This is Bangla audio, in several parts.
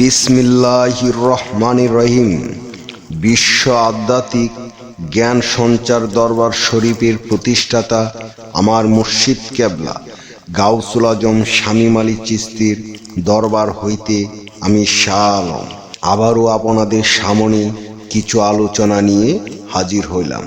বিসমিল্লাহ রহমান রহিম। বিশ্ব আধ্যাত্মিক জ্ঞান সঞ্চার দরবার শরীফের প্রতিষ্ঠাতা আমার মুর্শিদ কেবলা, গাউসুল আজম শামীম আলী চিস্তির দরবার হইতে আমি শাহ আলম আবারও আপনাদের সামনে কিছু আলোচনা নিয়ে হাজির হইলাম।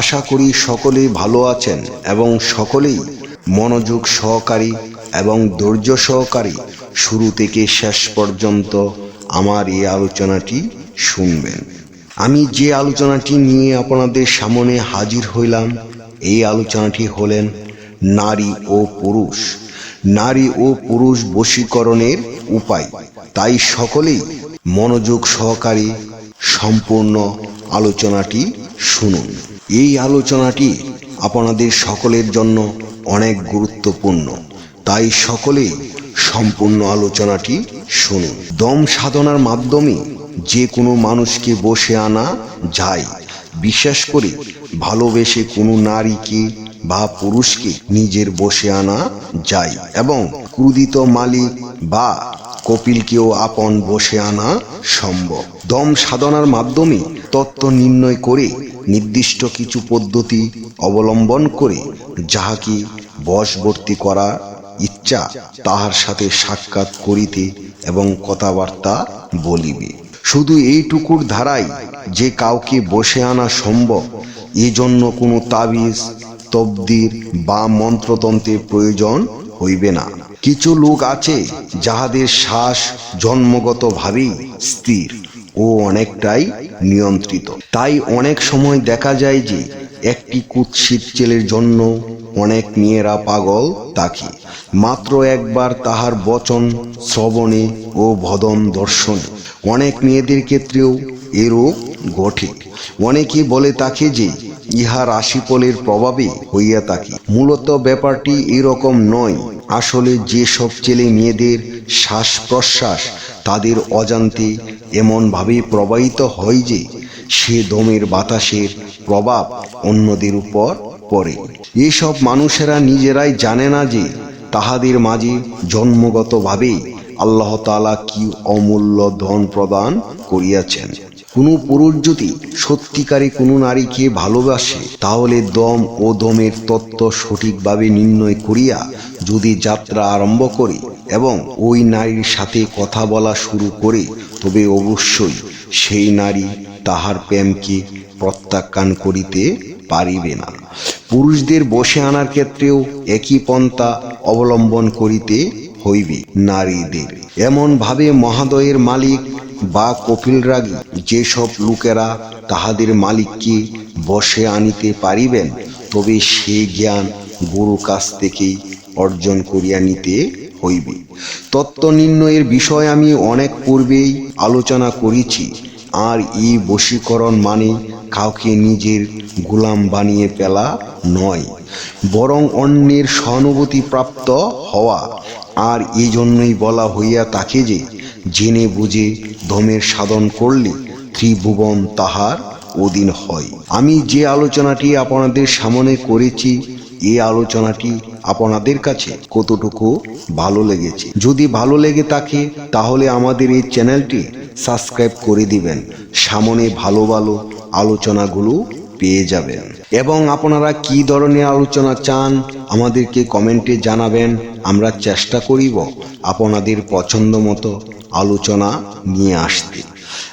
আশা করি সকলেই ভালো আছেন এবং সকলেই মনোযোগ সহকারী এবং ধৈর্য সহকারী শুরু থেকে শেষ পর্যন্ত আমার এই আলোচনাটি শুনবেন। আমি যে আলোচনাটি নিয়ে আপনাদের সামনে হাজির হইলাম, এই আলোচনাটি হলেন নারী ও পুরুষ। নারী ও পুরুষ বশীকরণের উপায়। তাই সকলেই মনোযোগ সহকারে সম্পূর্ণ আলোচনাটি শুনুন। এই আলোচনাটি আপনাদের সকলের জন্য অনেক গুরুত্বপূর্ণ। তাই সকলেই সম্পূর্ণ আলোচনাটি শুনুন। দম সাধনার মাধ্যমে যে কোনো মানুষকে বসে আনা যায়। বিশেষ করে, ভালোবেসে কোনো নারীকে বা পুরুষকে নিজের বসে আনা যায় এবং ক্রুদিত মালিক বা কপিলকেও আপন বসে আনা সম্ভব। দম সাধনার মাধ্যমে তত্ত্ব নির্ণয় করে নির্দিষ্ট কিছু পদ্ধতি অবলম্বন করে যাহাকে বশবর্তী করা ইচ্ছা তাহার সাথে সাক্ষাৎ করিতে এবং কথাবার্তা বলিবে। শুধু এইটুকুর ধারাই যে কাউকে বসে আনা সম্ভব, এজন্য কোনো তাবিজ, তবদির বা মন্ত্রতন্ত্রের প্রয়োজন হইবে না। কিছু লোক আছে যাহাদের শ্বাস জন্মগতভাবেই স্থির ও অনেকটাই নিয়ন্ত্রিত। তাই অনেক সময় দেখা যায় যে একটি কুৎসিত ছেলের জন্য অনেক মেয়েরা পাগল তাকে মাত্র একবার তাহার বচন, শ্রবণে ও ভদন দর্শনে। অনেক মেয়েদের ক্ষেত্রেও এরূপ ঘটে। অনেকে বলে তাকে যে ইহা রাশিফলের প্রভাবে হইয়া থাকে মূলত ব্যাপারটি এরকম নয়। আসলে যে সব ছেলে মেয়েদের শ্বাস প্রশ্বাস তাদের অজান্তে এমনভাবে প্রবাহিত হয় যে সে দমের বাতাসের প্রভাব অন্যদের উপর পড়ে এসব মানুষেরা নিজেরাই জানে না যে তাহাদের মাঝে জন্মগতভাবেই আল্লাহ তাআলা কি অমূল্য ধন প্রদান করিয়াছেন। কোনো পুরুষ যদি সত্যিকারে কোনো নারীকে ভালোবাসে, তাহলে দম ও দমের তত্ত্ব সঠিকভাবে নির্ণয় করিয়া যদি যাত্রা আরম্ভ করে এবং ওই নারীর সাথে কথা বলা শুরু করে, তবে অবশ্যই সেই নারী তাহার প্রেমকে প্রত্যাখ্যান করিতে পারিবে না। পুরুষদের বসে আনার ক্ষেত্রেও একই পন্থা অবলম্বন করিতে হইবে নারীদের। এমনভাবে মহাদয়ের মালিক বা কপিল রাগী যেসব লোকেরা তাহাদের মালিককে বসে আনিতে পারিবেন, তবে সে জ্ঞান গুরু কাছ থেকেই অর্জন করিয়া নিতে হইবে। তত্ত্ব নির্ণয়ের বিষয় আমি অনেক পূর্বেই আলোচনা করেছি। আর এই বশীকরণ মানে কাউকে নিজের গোলাম বানিয়ে ফেলা নয়, বরং অন্যের সহানুভূতি প্রাপ্ত হওয়া। আর এই জন্যই বলা হইয়া তাকে যে, জেনে বুঝে ধমের সাধন করলে ত্রিভুবন তাহার অধীন হয়। আমি যে আলোচনাটি আপনাদের সামনে করেছি এই আলোচনাটি আপনাদের কাছে কতটুকু ভালো লেগেছে? যদি ভালো লেগে থাকে, তাহলে আমাদের এই চ্যানেলটি সাবস্ক্রাইব করে দিবেন। সামনে ভালো ভালো আলোচনাগুলো পেয়ে যাবেন। এবং আপনারা কি ধরনের আলোচনা চান, আমাদেরকে কমেন্টে জানাবেন। আমরা চেষ্টা করিব আপনাদের পছন্দ মতো আলোচনা নিয়ে আসতে।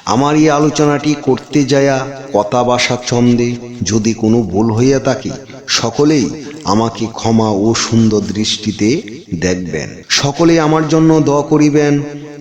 আমার এই আলোচনাটি করতে যায়া কথা বাসা ছন্দে যদি কোনো ভুল হইয়া থাকে, সকলেই আমাকে ক্ষমা ও সুন্দর দৃষ্টিতে দেখবেন। সকলে আমার জন্য দোয়া করিবেন।